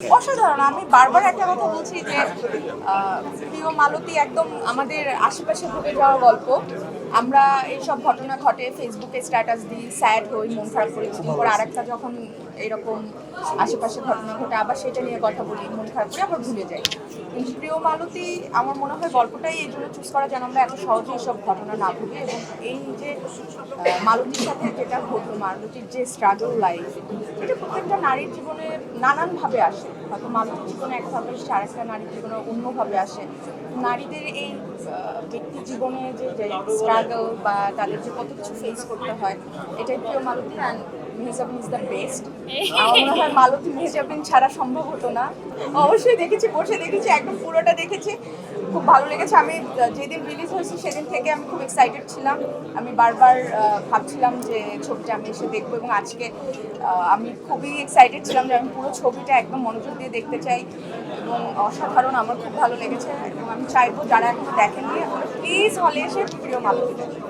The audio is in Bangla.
অসাধারণ। আমি বারবার একটা কথা বলছি যে প্রিয় মালতী একদম আমাদের আশেপাশে ঘটে যাওয়া গল্প। আমরা এইসব ঘটনা ঘটে ফেসবুকে স্ট্যাটাস দিই স্যাড হই, মন খারাপ করি কিছুদিন পর আরেকটা যখন এরকম আশেপাশে ঘটনা ঘটে, আবার সেটা নিয়ে কথা বলি, মন খারাপ করে আবার ভুলে যাই। কিন্তু প্রিয় মালতী, আমার মনে হয় গল্পটাই এই জন্য চুজ করা যেন আমরা এত সহজে এইসব ঘটনা না ভুলি এবং এই যে মালতীর সাথে যেটা ঘটলো, মালতীর যে স্ট্রাগল লাইফ এটা প্রত্যেকটা নারীর জীবনে নানানভাবে আসে। হয়তো মালতীর জীবনে একভাবে এসে আরেকটা নারীর জীবনে অন্যভাবে আসে। নারীদের এই ব্যক্তি জীবনে যে স্ট্রাগল বা তাদের যে কত কিছু ফেস করতে হয়, এটাই প্রিয় Malati and Mehjabin is the best আমার মনে হয় মালতী মেহজাবিন ছাড়া সম্ভব হতো না। অবশ্যই দেখেছি বসে দেখেছি একদম পুরোটা দেখেছি। খুব ভালো লেগেছে। আমি যেদিন রিলিজ হয়েছে সেদিন থেকে আমি খুব এক্সাইটেড ছিলাম। আমি বারবার ভাবছিলাম যে ছবিটা আমি এসে দেখব এবং আজকে আমি খুবই এক্সাইটেড ছিলাম যে আমি পুরো ছবিটা একদম মনোযোগ দিয়ে দেখতে চাই এবং অসাধারণ আমার খুব ভালো লেগেছে এবং আমি চাইব যারা এখনও দেখেননি প্লিজ হলে এসে প্রিয় মালতী দেখুন।